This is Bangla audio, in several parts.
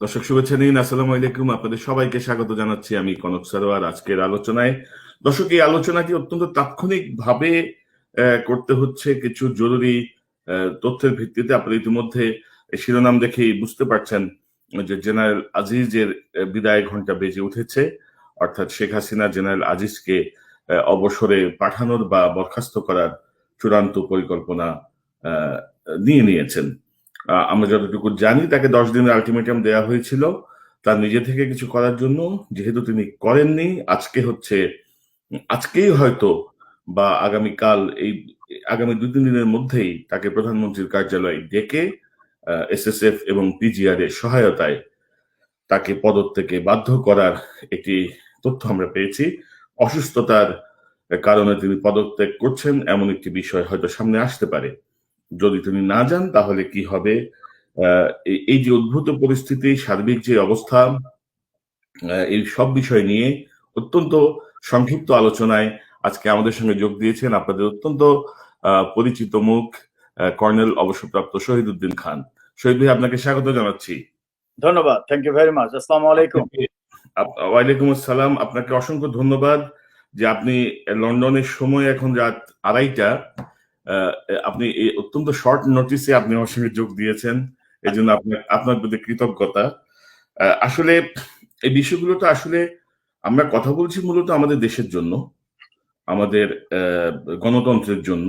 দর্শক শুভেচ্ছা নিন, আসসালামু আলাইকুম। আপনাদের সবাইকে স্বাগত জানাচ্ছি আমি কনক সারোয়ার আজকের আলোচনায়। দর্শক, এই আলোচনাটি অত্যন্ত তাৎক্ষণিক ভাবে করতে হচ্ছে কিছু জরুরি তথ্যের ভিত্তিতে। আপনারা ইতিমধ্যে শিরোনাম দেখেই বুঝতে পারছেন যে জেনারেল আজিজের বিদায় ঘণ্টা বেজে উঠেছে। অর্থাৎ শেখ হাসিনা জেনারেল আজিজকে অবসরে পাঠানোর বা বরখাস্ত করার চূড়ান্ত পরিকল্পনা নিয়ে নিয়েছেন। আমরা যতটুকু জানি তাকে দশ দিনের আলটিমেটাম দেওয়া হয়েছিল। তার নিজে থেকে কিছু করার জন্য, যেহেতু তিনি করেননি, আজকে হচ্ছে, আজকেই হয়তো বা আগামীকাল এই, আগামী দুই তিন দিনের মধ্যেই তাকে প্রধানমন্ত্রীর কার্যালয়ে ডেকে এসএসএফ এবং পিজিআর এর সহায়তায় তাকে পদত্যাগে বাধ্য করার একটি তথ্য আমরা পেয়েছি। অসুস্থতার কারণে তিনি পদত্যাগ করছেন, এমন একটি বিষয় হয়তো সামনে আসতে পারে। যদি তিনি না যান তাহলে কি হবে? এই যে উদ্ভূত পরিস্থিতি সার্বিক যে অবস্থা এই সব বিষয় নিয়ে অত্যন্ত সংক্ষিপ্ত আলোচনায় আজকে আমাদের সঙ্গে যোগ দিয়েছেন আপনাদের অত্যন্ত পরিচিত মুখ কর্নেল অবসরপ্রাপ্ত শহীদ উদ্দিন খান। শহীদ ভাই আপনাকে স্বাগত জানাচ্ছি। ধন্যবাদ থ্যাংক ইউ ভেরি মাচ আসসালামু আলাইকুম। ওয়ালাইকুম আসসালাম আপনাকে অসংখ্য ধন্যবাদ যে আপনি লন্ডনের সময় এখন রাত আড়াইটা আপনি অত্যন্ত শর্ট নোটিসে আপনি আমার সঙ্গে যোগ দিয়েছেন। এই জন্য আপনার আপনার প্রতি কৃতজ্ঞতা। আসলে এই বিষয়গুলো তো আসলে আমরা কথা বলছি মূলত আমাদের দেশের জন্য, আমাদের গণতন্ত্রের জন্য,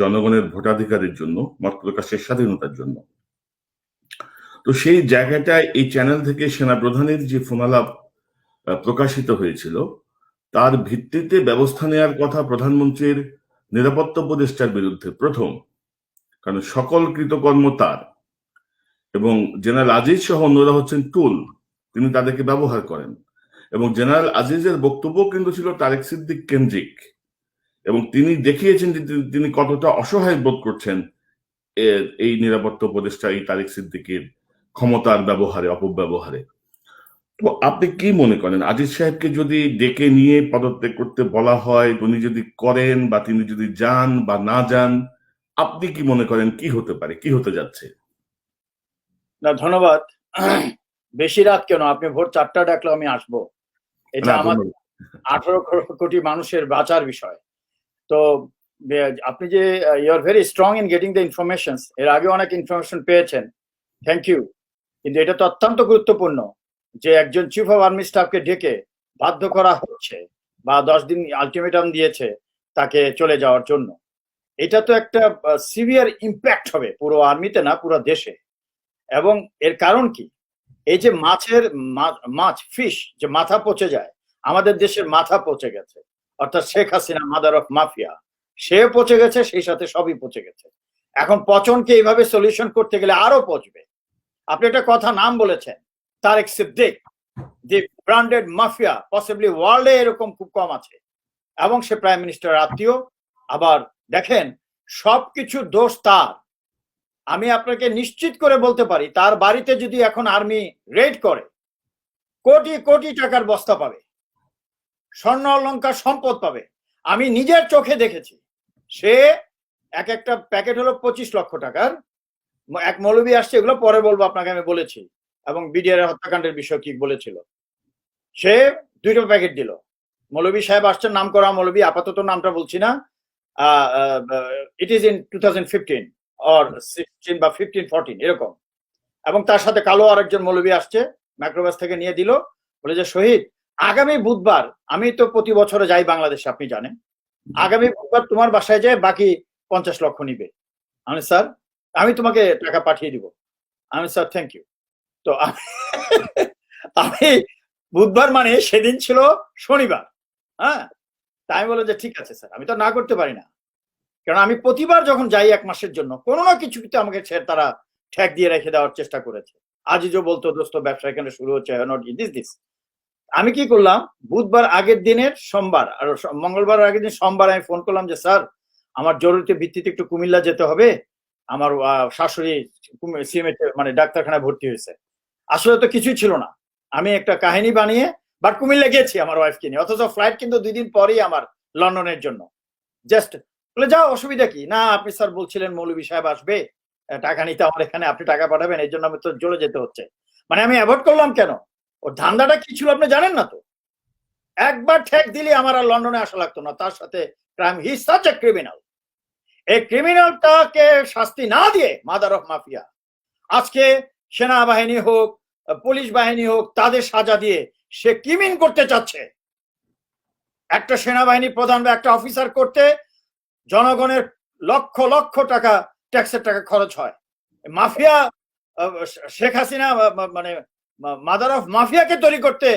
জনগণের ভোটাধিকারের জন্য, মত প্রকাশের স্বাধীনতার জন্য। তো সেই জায়গাটায় এই চ্যানেল থেকে সেনা প্রধানের যে ফোনালাপ প্রকাশিত হয়েছিল, তার ভিত্তিতে ব্যবস্থা নেওয়ার কথা প্রধানমন্ত্রীর নিরাপত্তা উপদেষ্টার বিরুদ্ধে প্রথম, কারণ সকল কৃতকর্ম তার। এবং জেনারেল আজিজ সহ অন্যরা হচ্ছেন টুল, তিনি তাদেরকে ব্যবহার করেন। এবং জেনারেল আজিজের বক্তব্য কিন্তু ছিল তারেক সিদ্দিক কেন্দ্রিক। এবং তিনি দেখিয়েছেন যে তিনি কতটা অসহায় বোধ করছেন এই নিরাপত্তা উপদেষ্টা এই তারেক সিদ্দিকের ক্ষমতার ব্যবহারে, অপব্যবহারে। তো আপনি কি মনে করেন? আজিজ সাহেবকে যদি ডেকে নিয়ে পদত্যাগ করতে বলা হয় উনি যদি করেন বা তিনি যদি যান বা না যান আপনি কি মনে করেন কি হতে পারে? কি হতে যাচ্ছে? না ধন্যবাদ। বেশি রাত কেন? আপনি ভোর চারটা ডাকলে আমি আসব। এটা আমার আঠারো কোটি মানুষের বাঁচার বিষয়। তো আপনি যে you are very strong in getting the information এর আগে অনেক ইনফরমেশন পেয়েছেন। থ্যাংক ইউ কিন্তু এটা তো অত্যন্ত গুরুত্বপূর্ণ। যে একজন চিফ অফ আর্মি স্টাফকে ডেকে বাধ্য করা হচ্ছে বা দশ দিন আলটিমেটাম দিয়েছে তাকে চলে যাওয়ার জন্য। এটা তো একটা সিভিয়ার ইম্প্যাক্ট হবে পুরো আর্মিতে না, পুরো দেশে। এবং এর কারণ কি? এই যে মাছের মাছ ফিশ যে মাথা পচে যায়, আমাদের দেশের মাথা পচে গেছে। অর্থাৎ Sheikh Hasina mother of mafia সে পচে গেছে, সেই সাথে সবই পচে গেছে। এখন পচনকে এইভাবে সলিউশন করতে গেলে আরও পচবে। আপনি একটা কথা নাম বলেছেন Tarek Siddique the branded mafia possibly ওয়ার্ল্ডে এরকম খুব কম আছে। এবং সে প্রাইম মিনিস্টার আত্মীয়। আবার দেখেন, সবকিছু দোষ তার। আমি আপনাকে নিশ্চিত করে বলতে পারি, তার বাড়িতে যদি এখন আর্মি রেড করে, কোটি কোটি টাকার বস্তা পাবে, স্বর্ণ অলঙ্কার সম্পদ পাবে। আমি নিজের চোখে দেখেছি, সে এক একটা প্যাকেট হলো পঁচিশ লক্ষ টাকার। এক মৌলবী আসছে, এগুলো পরে বলব, আপনাকে আমি বলেছি। এবং বিডিআর হত্যাকাণ্ডের বিষয় কি বলেছিল? সে দুইটা প্যাকেট দিল। মৌলবী সাহেব আসছেন, নাম করা। মৌলবী আপাতত নামটা বলছি না। It is in two thousand fifteen বা ফিফটিন ফোরটিন এরকম। এবং তার সাথে কালো আরেকজন মৌলবী আসছে মাইক্রোবাস থেকে নিয়ে দিল। বলে যে, শহীদ, আগামী বুধবার, আমি তো প্রতি বছরে যাই বাংলাদেশে, আপনি জানেন। আগামী বুধবার তোমার বাসায় যায় বাকি পঞ্চাশ লক্ষ নিবে। আমি, স্যার, আমি তোমাকে টাকা পাঠিয়ে দিব। আমি, স্যার থ্যাংক ইউ তো আমি বুধবার মানে সেদিন ছিল শনিবার হ্যাঁ? তাই আমি যে ঠিক আছে স্যার, আমি তো না করতে পারি না। কারণ আমি প্রতিবার যখন যাই এক মাসের জন্য, কোনো না কিছু কিন্তু আমাকে তারা ঠেক দিয়ে রেখে দেওয়ার চেষ্টা করেছে। আজিজও বলতো, দোস্ত, ব্যবসা এখানে শুরু হচ্ছে দিস দিস আমি কি করলাম, বুধবার আগের দিনের সোমবার, আর মঙ্গলবার আগের দিন সোমবার আমি ফোন করলাম যে, স্যার, আমার জরুরি ভিত্তিতে একটু কুমিল্লা যেতে হবে। আমার শাশুড়ি সিএমএ মানে ডাক্তারখানায় ভর্তি হয়েছে। আসলে তো কিছুই ছিল না। আমি একটা কাহিনী বানিয়ে বাট কুমিল্লা গেছি আমার ওয়াইফকে নিয়ে, অথচ ফ্লাইট কিন্তু দুই দিন পরেই আমার লন্ডনের জন্য। জাস্ট বলে, যাও, অসুবিধা কি? না, আপনি স্যার বলছিলেন মৌলবী সাহেব আসবে টাকা নিতে আমার এখানে, আপনি টাকা পাঠাবেন এই জন্য আমি তো চলে যেতে হচ্ছে। মানে আমি অ্যাভয়েড করলাম কেন? ওর ধান্দাটা কি ছিল আপনি জানেন না তো? একবার ঠেক দিলে আমার আর লন্ডনে আসা লাগতো না, তার সাথে crime he such a criminal এই ক্রিমিনালটাকে শাস্তি না দিয়ে মাদার অফ মাফিয়া আজকে সেনাবাহিনী হোক পুলিশ বাহিনী হোক তাদের সাজা দিয়ে সে কিমিন করতে চাচ্ছে? একটা সেনাবাহিনী প্রধান বা একটা অফিসার করতে জনগণের লক্ষ লক্ষ টাকা ট্যাক্সের টাকা খরচ হয়। মাফিয়া শেখ হাসিনা মানে মাদার অফ মাফিয়াকে তৈরি করতে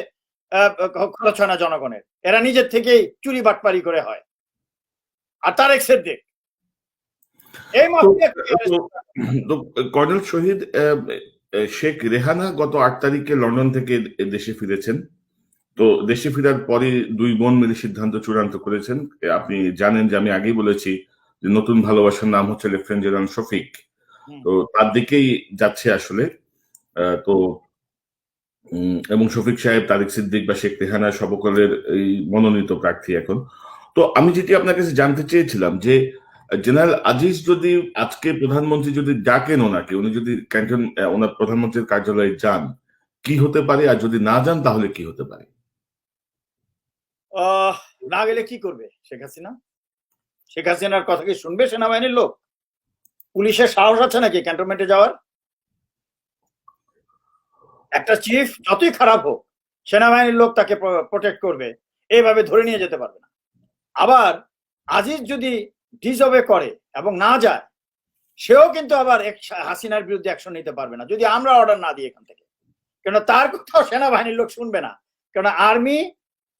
খরচ হয় না জনগণের। এরা নিজের থেকেই চুরি বাটপারি করে হয়। আর তার এক্সের দিক এই মাফিয়া কর্নেল শহীদ শেখ রেহানা গত আট তারিখে লন্ডন থেকে দেশে ফিরেছেন। তো দেশে ফেরার পরে দুই বোন মিলে সিদ্ধান্ত চূড়ান্ত করেছেন। আপনি জানেন যে আমি আগেই বলেছি যে নতুন ভালোবাসার নাম হচ্ছে লেফটেন্যান্ট জেনারেল শফিক। তো তার দিকেই যাচ্ছে আসলে। আহ, তো এবং শফিক সাহেব তারিক সিদ্দিক বা শেখ রেহানা সবকলের এই মনোনীত প্রার্থী এখন। তো আমি যেটি আপনার কাছে জানতে চেয়েছিলাম যে জেনারেল আজিজ যদি আজকে প্রধানমন্ত্রী যদি ডাকেন ওনাকে, উনি যদি ক্যান্টন ওনার প্রধানমন্ত্রীর কার্যালয়ে যান, কি হতে পারে? আর যদি না যান, তাহলে কি হতে পারে? না গেলে কি করবে শেখ হাসিনা? শেখ হাসিনার কথা কি শুনবে সেনাবাহিনীর লোক? পুলিশের সাহস আছে নাকি ক্যান্টনমেন্টে যাওয়ার? একটা চিফ যতই খারাপ হোক, সেনাবাহিনীর লোক তাকে প্রোটেক্ট করবে। এইভাবে ধরে নিয়ে যেতে পারবে না। আবার আজিজ যদি ডিজবে করে এবং না যায়, সেও কিন্তু আবার হাসিনার বিরুদ্ধে অ্যাকশন নিতে পারবে না। যদি আমরা অর্ডার না দিই এখান থেকে, কেন তার কোথাও সেনাবাহিনীর লোক শুনবে না। কেন আর্মি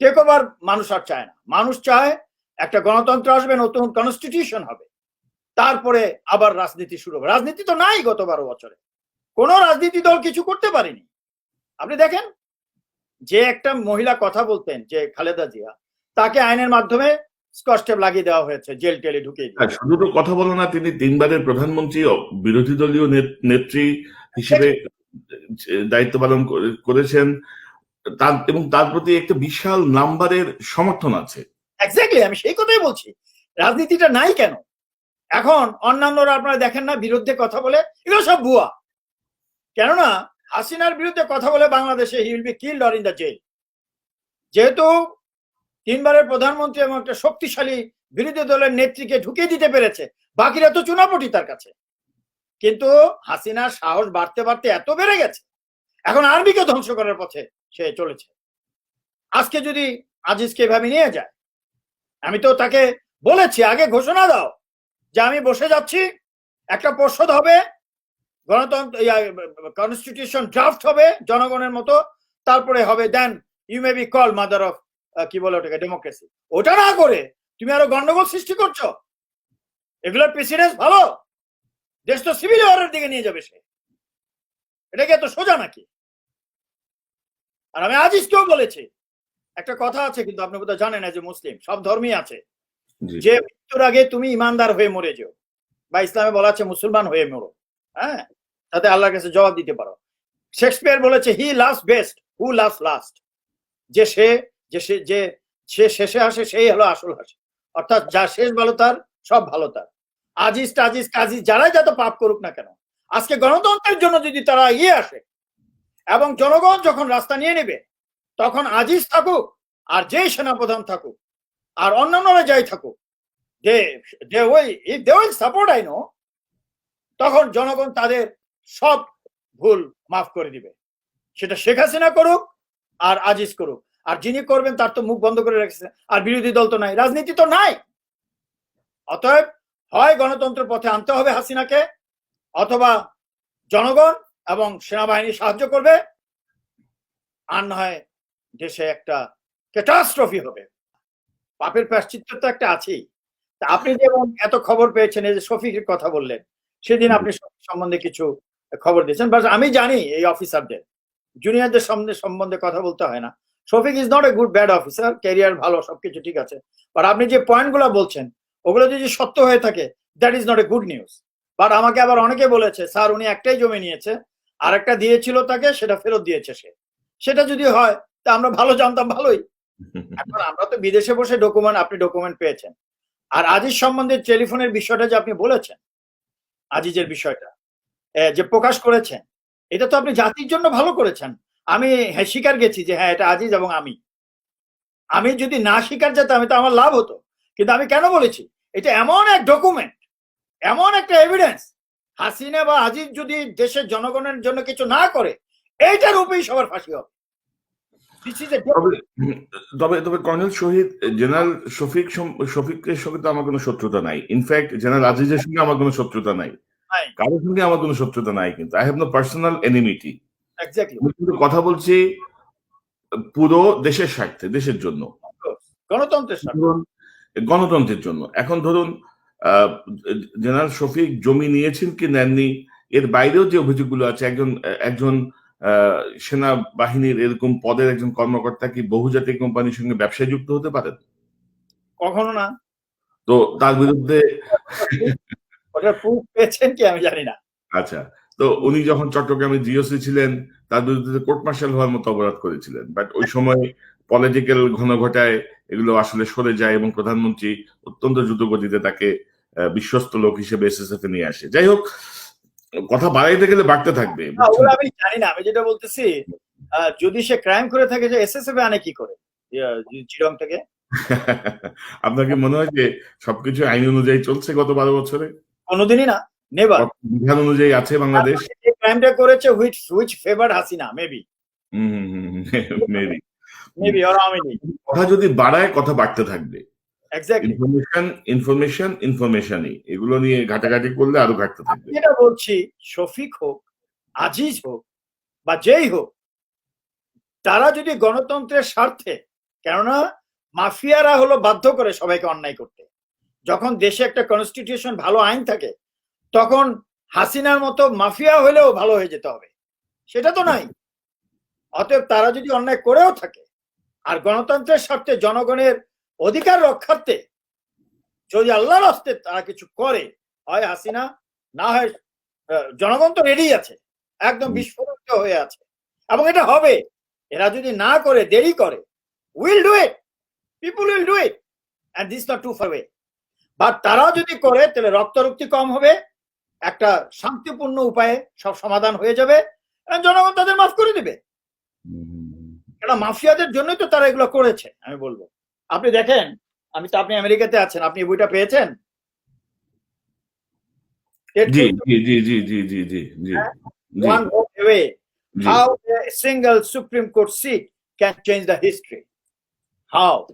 টেক ওভার মানুষ আর চায় না। মানুষ চায় একটা গণতন্ত্র আসবে, নতুন কনস্টিটিউশন হবে। তারপরে আবার রাজনীতি শুরু হবে। রাজনীতি তো নাই গত বারো বছরে। কোনো রাজনীতি দল কিছু করতে পারেনি। আপনি দেখেন, যে একটা মহিলা কথা বলতেন, যে খালেদা জিয়া, তাকে আইনের মাধ্যমে স্কচটেপ লাগিয়ে দেওয়া হয়েছে জেল টেলে আর শুধু তো কথা বলো না তিনি তিনবারের প্রধানমন্ত্রী ও বিরোধী দলীয় নেত- নেত্রী হিসেবে দায়িত্ব পালন করেছেন। তার এবং তার প্রতি একটা বিশাল নাম্বারের সমর্থন আছে। এক্স্যাক্টলি আমি সেই কথাই বলছি। রাজনীতিটা নাই কেন? এখন অন্যান্যরা আপনারা দেখেন না বিরুদ্ধে কথা বলে এগুলো সব ভুয়া। কেননা হাসিনার বিরুদ্ধে কথা বলে বাংলাদেশে he will be killed or in the jail যেহেতু তিনবারের প্রধানমন্ত্রী এবং একটা শক্তিশালী বিরোধী দলের নেত্রীকে ঢুকিয়ে দিতে পেরেছে। বাকিরা তো চুনাপটি তার কাছে। কিন্তু হাসিনার সাহস বাড়তে বাড়তে এত বেড়ে গেছে। এখন আর্মিকে ধ্বংস করার পথে সে চলেছে। আজকে যদি আজিজকে এভাবে নিয়ে যায়, আমি তো তাকে বলেছি, আগে ঘোষণা দাও যে আমি বসে যাচ্ছি, একটা পর্ষদ হবে, গণতন্ত্র কনস্টিটিউশন ড্রাফট হবে, জনগণের মতো, তারপরে হবে then you may be call mother of কি বলে ওটাকে ডেমোক্রেসি ওটা না করে তুমি আরও গন্ডগোল সৃষ্টি করছ। এগুলোর প্রেসিডেন্স ভালো। দেশ তো সিভিল ওয়ারের দিকে নিয়ে যাবে সে। এটা কি এত সোজা নাকি? আর আমি আজিজকেও বলেছি একটা কথা আছে কিন্তু আপনি বোধহয় জানেন যে মুসলিম সব ধর্মই আছে। যে মৃত্যুর আগে তুমি ইমানদার হয়ে মরে যেও বা ইসলামে বলা আছে মুসলমান হয়ে মরো হ্যাঁ? তাতে আল্লাহর কাছে জবাব দিতে পারো। শেক্সপিয়ার বলেছে he last best who last last যে সে যে সে যে সে শেষে আসে, সেই হলো আসল হাসে। অর্থাৎ যা শেষ ভালো তার, সব ভালো তার। আজিজ টাজিজ কাজিজ যারাই যত পাপ করুক না কেন, আজকে গণতন্ত্রের জন্য যদি তারা ইয়ে আসে এবং জনগণ যখন রাস্তা নিয়ে নেবে, তখন আজিজ থাকুক আর যেই সেনাপ্রধান থাকুক আর অন্যান্যরা যাই থাকুক, যে দে ওই দে ওই সাপোর্ট আই নো তখন জনগণ তাদের সব ভুল মাফ করে দিবে। সেটা শেখ হাসিনা করুক আর আজিজ করুক। আর যিনি করবেন তার তো মুখ বন্ধ করে রেখেছে। আর বিরোধী দল তো নাই, রাজনীতি তো নাই। অতএব হয় গণতন্ত্রের পথে আনতে হবে হাসিনাকে, অথবা জনগণ এবং সেনাবাহিনী সাহায্য করবে, আর না হয় দেশে একটা ক্যাটাস্ট্রফি হবে। পাপের প্রাশ্চিত্য তো একটা আছেই। তা আপনি যেমন এত খবর পেয়েছেন, এই যে শফিকের কথা বললেন, সেদিন আপনি সম্বন্ধে কিছু খবর দিয়েছেন। বাট আমি জানি এই অফিসারদের, জুনিয়রদের সম্বন্ধে সম্বন্ধে কথা বলতে হয় না। Shafiq is not a good bad officer career ভালো, সবকিছু ঠিক আছে। বাট আপনি যে পয়েন্টগুলো বলছেন, ওগুলো যদি সত্য হয়ে থাকে that is not a good news but আমাকে আবার অনেকে বলেছে, স্যার, উনি একটাই জমি নিয়েছে আর একটা দিয়েছিল তাকে, সেটা ফেরত দিয়েছে সে। সেটা যদি হয়, তা আমরা ভালো জানতাম, ভালোই। এখন আমরা তো বিদেশে বসে ডকুমেন্ট আপনি ডকুমেন্ট পেয়েছেন। আর আজিজ সম্বন্ধে টেলিফোনের বিষয়টা যে আপনি বলেছেন, আজিজের বিষয়টা যে প্রকাশ করেছেন, এটা তো আপনি জাতির জন্য ভালো করেছেন। আমি হ্যাঁ স্বীকার গেছি যে হ্যাঁ এটা আজিজ এবং আমি। আমি যদি না স্বীকার যেতাম আমি তো আমার লাভ হতো। কিন্তু আমি কেন বলেছি? এটা এমন এক ডকুমেন্ট এমন একটা এভিডেন্স হাসিনা বা আজিজ যদি দেশের জনগণের জন্য কিছু না করে এইটার উপরেই সবার ফাঁসি হবে। তবে তবে কর্নেল শহীদ জেনারেল শফিক শফিকের সঙ্গে তো আমার কোনো শত্রুতা নাই। ইনফ্যাক্ট জেনারেল আজিজের সঙ্গে আমার কোনো শত্রুতা নাই। কারোর সঙ্গে আমার কোনো শত্রুতা নাই কিন্তু। I have no personal enmity কিন্তু কথা বলছি পুরো দেশের স্বার্থে দেশের জন্য। গণতন্ত্রের গণতন্ত্রের জন্য। এখন ধরুন জেনারেল শফিক জমি নিয়েছেন কি নেননি? এর বাইরেও যে অভিযোগগুলো আছে একজন একজন আহ, সেনাবাহিনীর এরকম পদের একজন কর্মকর্তা কি বহুজাতিক কোম্পানির সঙ্গে ব্যবসায় যুক্ত হতে পারেন? কখনো না। তো তার বিরুদ্ধে ওটা প্রুফ পেয়েছেন কি আমি জানি না। আচ্ছা। তো উনি যখন চট্টগ্রামে জিওসি ছিলেন তার বিরুদ্ধে কোর্ট মার্শাল হওয়ার মতো অপরাধ করেছিলেন। বাট ওই সময় পলিটিক্যাল ঘনঘটায় এগুলো আসলে সরে যায় এবং প্রধানমন্ত্রী অত্যন্ত দ্রুত গতিতে তাকে বিশ্বস্ত লোক হিসেবে এসএসএফ এ নিয়ে আসে। যাই হোক কথা বাড়াইতে গেলে বাড়তে থাকবে আমি জানি না আমি যেটা বলতেছি যদি সে ক্রাইম করে থাকে যে এসএসএফ আনে কি করে? চিরং থেকে আপনাকে মনে হয় যে সবকিছু আইন অনুযায়ী চলছে গত বারো বছরে? কোনোদিনই না। নেবার বিধান অনুযায়ী আছে বাংলাদেশ? ক্রাইমটা করেছে which which favour Hasina? Maybe maybe maybe or League কথা যদি বাড়ায় কথা বাড়তে থাকবে। এক্স্যাক্টলি ইনফরমেশন ইনফরমেশন ইনফরমেশনই এগুলো নিয়ে ঘাটাঘাটি করলে আরও ঘাটতে থাকবে। যেটা বলছি শফিক হোক আজিজ হোক বা যেই হোক তারা যদি গণতন্ত্রের স্বার্থে কেননা মাফিয়ারা হলো বাধ্য করে সবাইকে অন্যায় করতে। যখন দেশে একটা কনস্টিটিউশন ভালো আইন থাকে তখন হাসিনার মতো মাফিয়া হলেও ভালো হয়ে যেতে হবে। সেটা তো নাই। অতএব তারা যদি অন্যায় করেও থাকে আর গণতন্ত্রের স্বার্থে জনগণের অধিকার রক্ষার্থে যদি আল্লাহর হস্তে তারা কিছু করে হয় হাসিনা না হয় জনগণ তো রেডি আছে একদম। বিস্ফোরিত হয়ে আছে। এবং এটা হবে। এরা যদি না করে দেরি করে will do it people will do it and this not too far way but তারা যদি করে তাহলে রক্তরক্তি কম হবে। একটা শান্তিপূর্ণ উপায়ে সব সমাধান হয়ে যাবে। জনগণ তাদের মাফ করে দিবে। কেন মাফিয়াদের জন্যই তো তারা এগুলো করেছে আমি বলব। আপনি দেখেন আমি তো আপনি আমেরিকাতে আছেন আপনি বইটা পেয়েছেন? হ্যাঁ,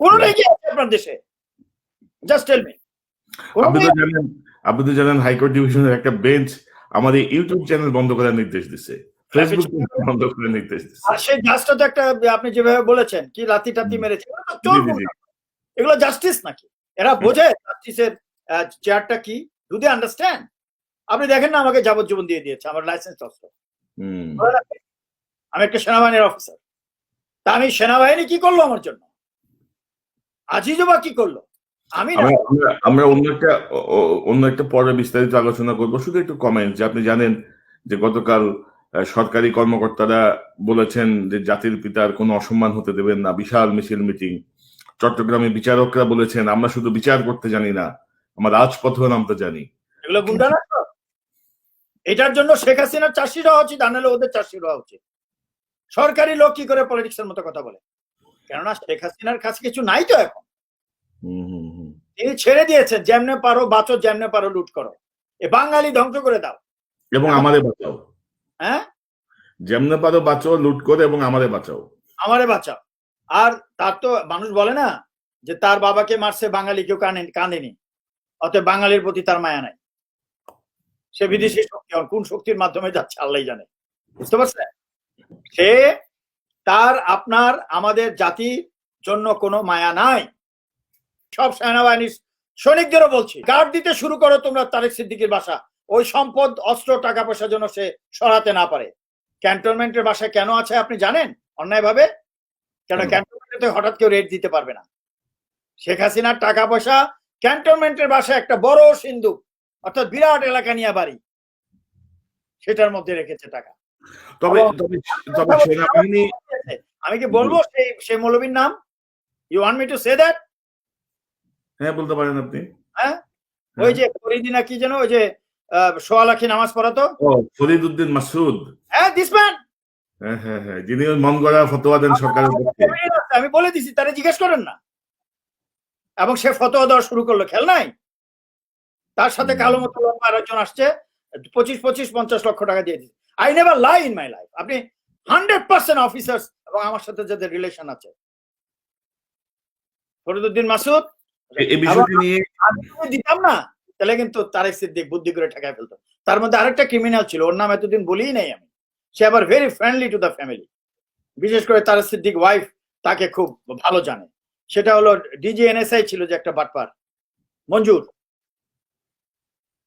কোনটাই কি আছে আপনার দেশে? জাস্ট টেল মি আপনি তো জানেন আপনি তো জানেন হাইকোর্ট ডিভিশনের একটা বেঞ্চ আমাদের ইউটিউব চ্যানেল বন্ধ করার নির্দেশ দিছে। ফেসবুক বন্ধ করার নির্দেশ দিছে। আর সেই জাজটা তো একটা আপনি যেভাবে বলেছেন কি টাতি মেরেছে এগুলো জাস্টিস নাকি? এরা বোঝে জাস্টিসের চেয়ারটা কি? ডু দে আন্ডারস্ট্যান্ড আপনি দেখেন না আমাকে যাবজ্জীবন দিয়ে দিয়েছে আমার লাইসেন্স অস্ত্র। আমি একটা সেনাবাহিনীর অফিসার তা আমি সেনাবাহিনী কি করল আমার জন্য? আজিজবা কি করল? আমি আমরা অন্য একটা অন্য একটা পরে বিস্তারিত আলোচনা করব। শুধু একটু কমেন্ট যে আপনি জানেন যে গতকাল সরকারি কর্মকর্তারা বলেছেন যে জাতির পিতার কোনো অসম্মান হতে দেবেন না। বিশাল মিছিল মিটিং চট্টগ্রামে বিচারকরা বলেছেন আমরা শুধু বিচার করতে জানি না আমরা রাজপথেও নামতে জানি। এগুলো গুন্ডা না এটার জন্য শেখ হাসিনার চাষি হওয়া উচিত আর নাহলে ওদের চাষি হওয়া উচিত। সরকারি লোক কি করে পলিটিক্সের মতো কথা বলে? কেননা শেখ হাসিনার কাছে কিছু নাই তো এখন। তিনি ছেড়ে দিয়েছেন যেমনে পারো বাঁচো যেমনে পারো লুট করো। এ বাঙালি ধ্বংস করে দাও। এবং আমাদের বাঁচাও। হ্যাঁ? যেমনে পারো বাঁচাও লুট করে এবং আমাদের বাঁচাও। আমারে বাঁচাও। আর তার তো মানুষ বলে না যে তার বাবাকে মারছে বাঙালি কেউ কানে কাঁদেনি। অতএব বাঙালির প্রতি তার মায়া নাই। সে বিদেশি শক্তি আর কোন শক্তির মাধ্যমে যাচ্ছে আল্লাহ জানে। বুঝতে পারছেন? সে তার আপনার আমাদের জাতির জন্য কোনো মায়া নাই। সব সেনাবাহিনীর সৈনিকদেরও বলছি গার্ড দিতে শুরু করো তোমরা তারেক সিদ্দিকির বাসা। ওই সম্পদ অস্ত্র টাকা পয়সার জন্য সে সরাতে না পারে। ক্যান্টনমেন্টের বাসায় কেন আছে আপনি জানেন? অন্যায়ভাবে? কেন কেন? ক্যান্টনমেন্টে হঠাৎ কেউ রেট দিতে পারবে না। শেখ হাসিনার টাকা পয়সা ক্যান্টনমেন্টের বাসায় একটা বড় সিন্ধু অর্থাৎ বিরাট এলাকা নিয়ে বাড়ি সেটার মধ্যে রেখেছে টাকা। তবে তবে তবে সেনাবাহিনী আমি কি বলব সেই সেই মৌলবীর নাম? You want me to say that হ্যাঁ বলতে পারেন আপনি। হ্যাঁ? ওই যে কি যেন ওই যে সোয়া লাখি নামাজ পড়াতো ও ফরিদ উদ্দিন মাসুদ। হ্যাঁ দিস ম্যান হ্যাঁ হ্যাঁ হ্যাঁ যিনি মন গড়া ফতোয়া দেন সরকারের পক্ষে। আমি বলে দিছি তারা জিজ্ঞেস করেন না। এবং সে ফতোয়া দেওয়া শুরু করল খেল নাই? তার সাথে কালো মতো আরেকজন আসছে পঁচিশ পঁচিশ পঞ্চাশ লক্ষ টাকা দিয়ে দিচ্ছে I never lie in my life আপনি হান্ড্রেড পার্সেন্ট অফিসার্স এবং আমার সাথে যাদের রিলেশন আছে। ফরিদুদ্দিন মাসুদ? দিতাম না। তাহলে কিন্তু তারেক সিদ্দিক বুদ্ধি করে ঠেকায় ফেলতো। তার মধ্যে আরেকটা ক্রিমিনাল ছিল ওর নাম এতদিন বলিই নাই আমি। সে আবার very friendly to the family বিশেষ করে তারেক সিদ্দিক ওয়াইফ তাকে খুব ভালো জানে। সেটা হলো ডিজি এনএসআই ছিল যে একটা বাটপার। মঞ্জুর।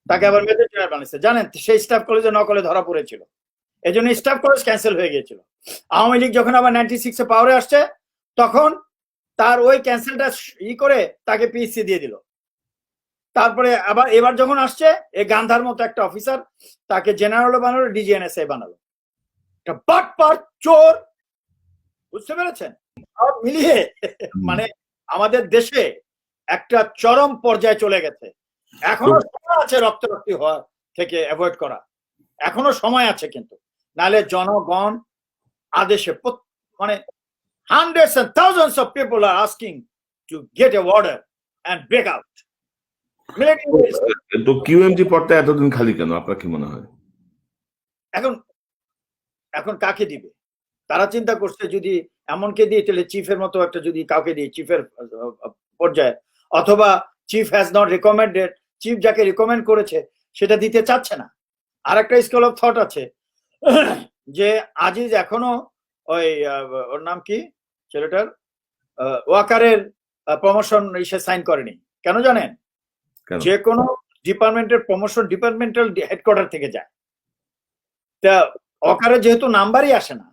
তাকে আবার মেজর জেনারেল বানিয়েছে। জানেন সেই স্টাফ কলেজে নকলে ধরা পড়েছিল। এই জন্য স্টাফ কলেজ ক্যান্সেল হয়ে গিয়েছিল। আওয়ামী লীগ যখন আবার নাইনটি সিক্সে পাওয়ারে আসছে তখন তার ওই ক্যান্সেলটা ই করে তাকে পিএসসি দিয়ে দিল। তারপরে আবার এবার যখন আসছে এই গান্ধার মতো একটা অফিসার তাকে জেনারেল বানালো ডিজিএনএসআই বানালো। একটা বাটপার চোর! বুঝতে পেরেছেন? মিলিয়ে মানে আমাদের দেশে একটা চরম পর্যায়ে চলে গেছে। এখনও সময় আছে রক্তারক্তি হওয়া থেকে অ্যাভয়েড করা। এখনও সময় আছে কিন্তু। নালে জনগণ আদেশে মানে hundreds and thousands of people are asking to get a order and break out তো কিউএমজি পদটা এতদিন খালি কেন? আপনার কি মনে হয়? এখন এখন কাকে দিবে? তারা চিন্তা করছে যদি এমনকে দিয়ে তাহলে চিফের মতো একটা যদি কাউকে দিই চিফের পর্যায়ে অথবা chief has not recommended chief যাকে রিকমেন্ড করেছে সেটা দিতে চাচ্ছে না। আর একটা স্কুল অফ থট আছে যে আজিজ এখনও ওই ওর নাম কি? ছেলেটার? ওয়াকারের প্রমোশন ইসে সাইন করেনি। কেন জানেন? যে কোনো ডিপার্টমেন্টের প্রমোশন ডিপার্টমেন্টাল হেডকোয়ার্টার থেকে যায়। তা অকারে যেহেতু নাম্বারই আসে না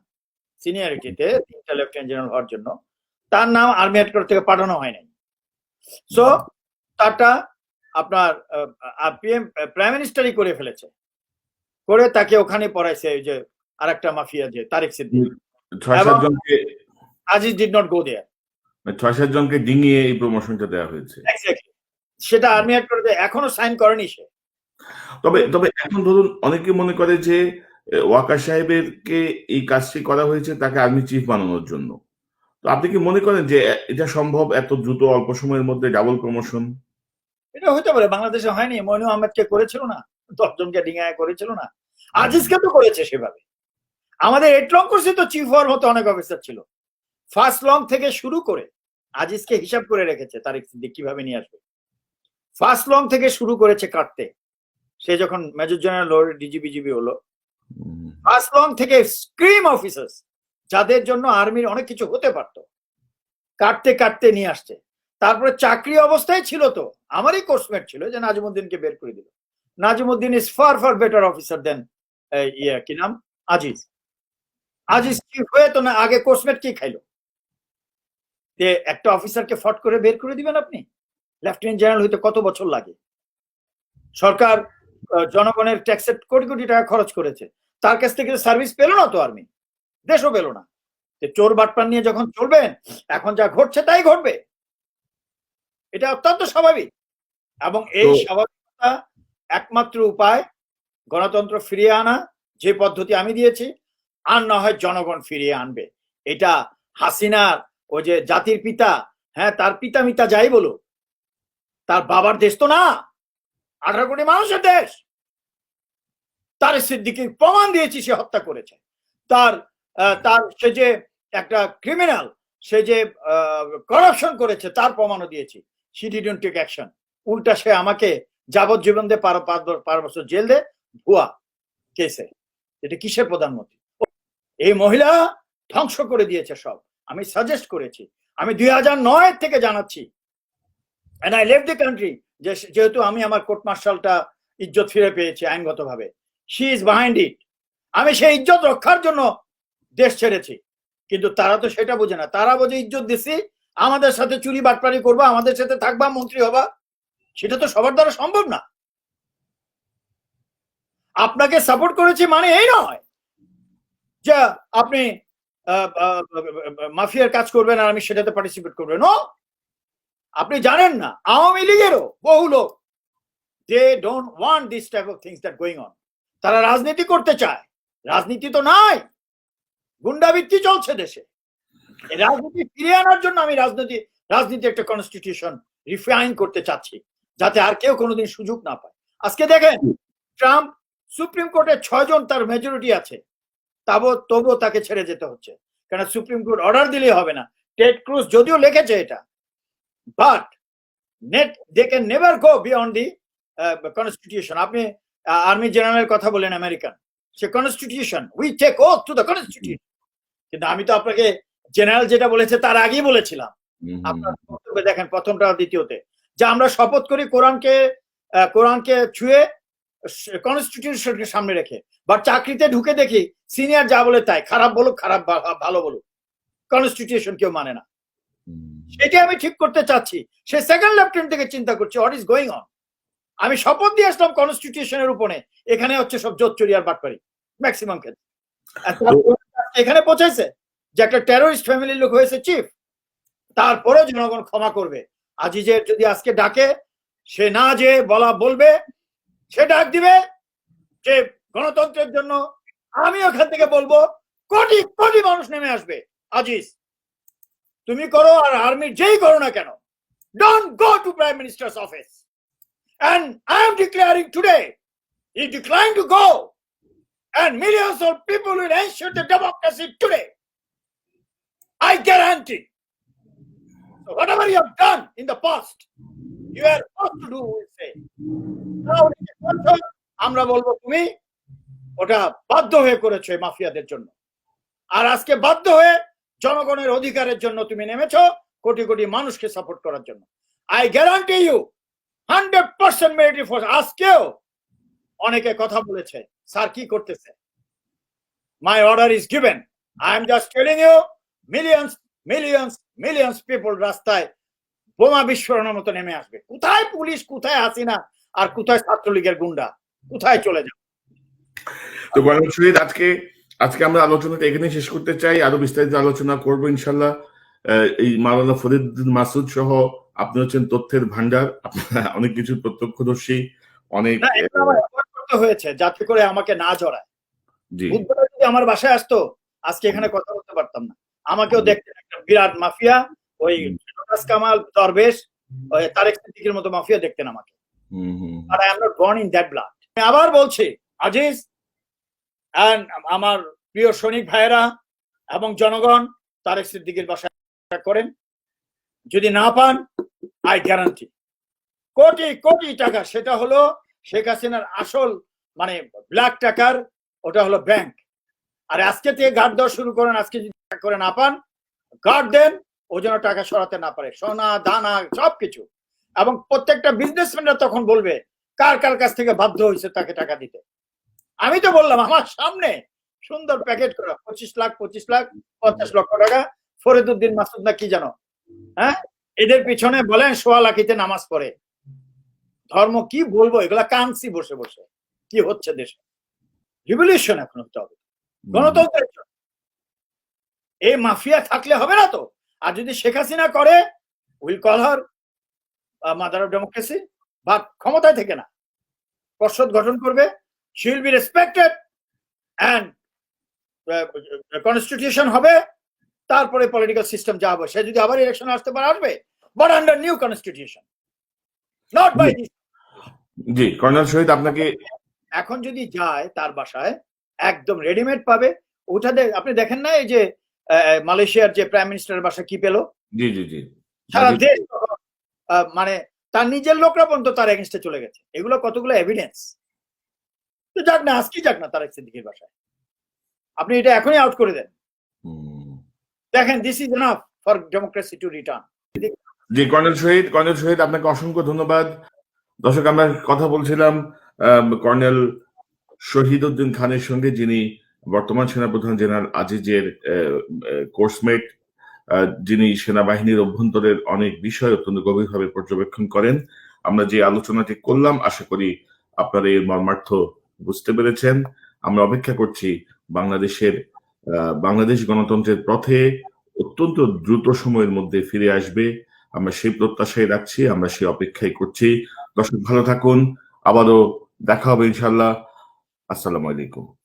সিনিয়রিটিতে তিনটা লেফটেন্যান্ট জেনারেল হওয়ার জন্য তার নাম আর্মি হেডকোয়ার্টার থেকে পাঠানো হয় নাই। সো তারটা আপনার পিএম প্রাইম মিনিস্টারই করে ফেলেছে। করে তাকে ওখানে পড়াইছে ওই যে আরেকটা মাফিয়া যে তারেক সিদ্দিক। ছয় সাত জনকে Aziz did not go there ছয় সাত জনকে ডিঙিয়ে এই প্রমোশনটা দেওয়া হয়েছে। সেটা আর্মি হেডকোয়ার্টার এখনও সাইন করেনি সে। তবে তবে এখন ধরুন অনেকে মনে করে যে এ, ওয়াকার সাহেবের কে এই কাজটি করা হয়েছে তাকে আর্মি চিফ বানানোর জন্য। তো আপনি কি মনে করেন যে এটা সম্ভব এত দ্রুত অল্প সময়ের মধ্যে ডাবল প্রমোশন এটা হতে পারে বাংলাদেশে হয়নি। মইনু আহমেদকে করেছিল না দশজনকে ডিঙায় করেছিল না। আজিজকে তো করেছে সেভাবে। আমাদের এইট লং কোর্সে তো চিফ হওয়ার মতো অনেক অফিসার ছিল। ফার্স্ট লং থেকে শুরু করে আজিজকে হিসাব করে রেখেছে তারিখ সিদ্দিক কীভাবে নিয়ে আসবে। ফার্স্ট লং থেকে শুরু করেছে কাটতে। সে যখন মেজর জেনারেল ডিজিবিজিবি হলো। ফার্স্ট লং থেকে স্ক্রিম অফিসার্স যাদের জন্য আর্মির অনেক কিছু হতে পারত। কাটতে কাটতে নিয়ে আসছে। তারপরে চাকরি অবস্থায় ছিল তো। আমারই কোর্সমেট ছিল যে নাজিমুদ্দিনকে বের করে দিল। Nazimuddin is far far better officer than ইয়ে কি নাম? আজিজ। আজিজ চিফ হয়ে তো না আগে কোর্সমেট কি খাইলো? যে একটা অফিসারকে ফট করে বের করে দিবেন আপনি? লেফটেন্যান্ট জেনারেল হইতে কত বছর লাগে? সরকার জনগণের ট্যাক্সের কোটি কোটি টাকা খরচ করেছে। তার কাছ থেকে সার্ভিস পেল না তো আর্মি দেশও পেল না। যে চোর বাটপান নিয়ে যখন চলবেন এখন যা ঘটছে তাই ঘটবে। এটা অত্যন্ত স্বাভাবিক। এবং এই স্বাভাবিকতা একমাত্র উপায় গণতন্ত্র ফিরিয়ে আনা যে পদ্ধতি আমি দিয়েছি আর না হয় জনগণ ফিরিয়ে আনবে। এটা হাসিনার ও যে জাতির পিতা হ্যাঁ তার পিতা মিতা যাই বলো তার বাবার দেশ তো না, আঠারো কোটি মানুষের দেশ। তার সিদ্দিকি প্রমাণ দিয়েছি, সে হত্যা করেছে। তার তার সে যে একটা ক্রিমিনাল সে যে করাপশন করেছে, তার প্রমাণও দিয়েছি। সি ডিডন্ট টেক অ্যাকশন উল্টা সে আমাকে যাবজ্জীবন দিয়ে পার পাঁচ বছর জেল দে, ভুয়া কেসে। এটা কিসের প্রধানমন্ত্রী? এই মহিলা ধ্বংস করে দিয়েছে সব। আমি সাজেস্ট করেছি। আমি দুই হাজার নয় থেকে জানাচ্ছি। আই লেভ দ্য কান্ট্রি যেহেতু আমি আমার কোর্ট মার্শালটা ইজ্জত ফিরে পেয়েছি আইনগতভাবে। শি ইজ বিহাইন্ড ইট আমি সেই ইজ্জত রক্ষার জন্য দেশ ছেড়েছি। কিন্তু তারা তো সেটা বোঝে না। তারা বোঝে ইজ্জত দিছি, আমাদের সাথে চুরি বাটপারি করবা, আমাদের সাথে থাকবা, মন্ত্রী হবা। সেটা তো সবার দ্বারা সম্ভব না। আপনাকে সাপোর্ট করেছি মানে এই নয়। যে আপনি মাফিয়ার কাজ করবেন আর আমি সেটাতে পার্টিসিপেট করবেন নো আপনি জানেন না আওয়ামী লীগেরও বহু লোক they don't want this type of things that going on তারা রাজনীতি করতে চায় রাজনীতি তো নাই গুন্ডাবৃত্তি চলছে দেশে। রাজনীতি ফিরিয়ে আনার জন্য আমি রাজনীতি রাজনীতি একটা কনস্টিটিউশন রিফাইন করতে চাচ্ছি যাতে আর কেউ কোনোদিন সুযোগ না পায়। আজকে দেখেন ট্রাম্প সুপ্রিম কোর্টে ছয়জন তার মেজরিটি আছে। তাবো তবুও তাকে ছেড়ে যেতে হচ্ছে। কেন সুপ্রিম কোর্ট অর্ডার দিলেই হবে না। টেড ক্রুজ যদিও লিখেছে এটা but net they can never go beyond the constitution. আপনি আর্মি জেনারেলের কথা বলেন American. Say constitution we take oath to the constitution. কিন্তু আমি তো আপনাকে জেনারেল যেটা বলেছে তার আগেই বলেছিলাম। আপনার দেখেন প্রথমটা দ্বিতীয়তে। যে আমরা শপথ করি কোরআনকে কোরআনকে ছুঁয়ে কনস্টিটিউশনকে সামনে রেখে বা চাকরিতে ঢুকে দেখি সিনিয়র যা বলে তাই খারাপ বলুক খারাপ ভালো বলুক কনস্টিটিউশন কেউ মানে না। সেটা আমি ঠিক করতে চাচ্ছি। সে সেকেন্ড লেফটেন্যান্ট থেকে চিন্তা করছে হোয়াট ইজ গোয়িং অন আমি শপথ দিয়ে আসলাম কনস্টিটিউশনের উপরে এখানে হচ্ছে সব জোচ্চুরি আর বাটপারি ম্যাক্সিমাম ক্ষেত্রে এখানে পৌঁছেছে যে একটা টেরোরিস্ট ফ্যামিলির লোক হয়েছে চিফ তারপরে জনগণ ক্ষমা করবে। আজিজের যদি আজকে ডাকে সে না যে বলা বলবে সে ডাক দিবে যে গণতন্ত্রের জন্য আমি ওখান থেকে বলব কোটি কোটি মানুষ নেমে আসবে আজিজ তুমি করো আর আর্মির যেই করো না কেন don't go to prime minister's office and I am declaring today, he declined to go, and millions of people will ensure the democracy today. I guarantee. So whatever you have done in the past, you are supposed to do, we say. আমরা বলব তুমি ওটা বাধ্য হয়ে করেছ মাফিয়াদের জন্য। আর আজকে বাধ্য হয়ে জনগণের অধিকারের জন্য তুমি নেমেছো কোটি কোটি মানুষকে সাপোর্ট করার জন্য। I guarantee you hundred percent মেরিটি force আজকেও অনেকে কথা বলেছে, স্যার, কি করতেছে? My order is given I am just telling you millions millions millions people রাস্তায় বোমা বিস্ফোরণের মতো নেমে আসবে। কোথায় পুলিশ, কোথায় হাসিনা? আর কোথায় ছাত্রলীগের গুন্ডা? কোথায় চলে যাবে? তো শহীদ আজকে আজকে আমরা আলোচনাটা এখানে শেষ করতে চাই। আরও বিস্তারিত আলোচনা করব ইনশাল্লাহ। এই মাওলানা ফরিদুদ্দিন মাসুদ সহ আপনি হচ্ছেন তথ্যের ভান্ডার অনেক কিছু প্রত্যক্ষদর্শী অনেক হয়েছে যাতে করে আমাকে না জড়ায়। বুধবার যদি আমার বাসায় আসতো আজকে এখানে কথা বলতে পারতাম না। আমাকেও দেখতে একটা বিরাট মাফিয়া ওই কামাল দরবেশ তারেক সিদ্দিকের মতো মাফিয়া দেখতেন আমাকে। আর I am not born in that blood আবার বলছি, আজিজ আমার প্রিয় সৈনিক ভাইয়েরা এবং জনগণ, তারেক সিদ্দিকের বাসায় করেন। যদি না পান আই গ্যারান্টি কোটি কোটি টাকা, সেটা হলো শেখ হাসিনার আসল মানে ব্ল্যাক টাকার, ওটা হলো ব্যাংক আর আজকে থেকে গার্ড দেওয়া শুরু করেন, আজকে যদি করে না পান গার্ড দেন, ও যেন টাকা সরাতে না পারে। সোনা, দানা, সবকিছু। এবং প্রত্যেকটা বিজনেসম্যানরা তখন বলবে কার কার কাছ থেকে বাধ্য হয়েছে তাকে টাকা দিতে? আমি তো বললাম আমার সামনে সুন্দর প্যাকেট করা পঁচিশ লাখ পঁচিশ লাখ পঞ্চাশ লক্ষ টাকা ফরিদুদ্দিন মাসুদ না কি জানো? হ্যাঁ? এদের পিছনে বলেন সোয়া লাখিতে নামাজ পড়ে। ধর্ম কি বলব? এগুলা কানছি বসে বসে। কি হচ্ছে দেশে? রিভলিউশন এখন হতে হবে। গণতন্ত্রের জন্য। এই মাফিয়া থাকলে হবে না তো? আর যদি শেখ হাসিনা করে will call her mother of democracy বা ক্ষমতায় থেকে না। পর্ষদ গঠন করবে she will be respected and constitution হবে তারপরে পলিটিক্যাল সিস্টেম যা হবে সে যদি আবার ইলেকশন আসতে পারে আসবে but under new constitution not by G colonel Shahid আপনাকে এখন যদি যায় তার বাসায় একদম রেডিমেড পাবে ওটাতে আপনি দেখেন না এই যে মালয়েশিয়ার যে প্রাইম মিনিস্টারের বাসা কি পেল? জি জি জি। সারা দেশ মানে তার নিজের লোকরা পর্যন্ত তার এগেনস্টে চলে গেছে। এগুলো কতগুলো এভিডেন্স তো যাক না আজকে যাক না তার সিদ্দিকের বাসায়? আপনি এটা এখনই আউট করে দেন। দেখেন this is enough for democracy to return G colonel Shahid colonel Shahid আপনাকে অসংখ্য ধন্যবাদ। দর্শক আমরা কথা বলছিলাম কর্নেল শহীদ উদ্দিন খানের সঙ্গে যিনি বর্তমান সেনাপ্রধান জেনারেল আজিজের কোর্সমেট যিনি সেনাবাহিনীর অভ্যন্তরের অনেক বিষয় অত্যন্ত গভীরভাবে পর্যবেক্ষণ করেন, আমরা যে আলোচনাটি করলাম, আশা করি আপনারা এর মর্মার্থ বুঝতে পেরেছেন। আমরা অপেক্ষা করছি বাংলাদেশের বাংলাদেশ গণতন্ত্রের পথে অত্যন্ত দ্রুত সময়ের মধ্যে ফিরে আসবে। আমরা সেই প্রত্যাশাই রাখছি, আমরা সেই অপেক্ষাই করছি। দর্শক, ভালো থাকুন। আবারও দেখা হবে ইনশাল্লাহ আসসালামু আলাইকুম।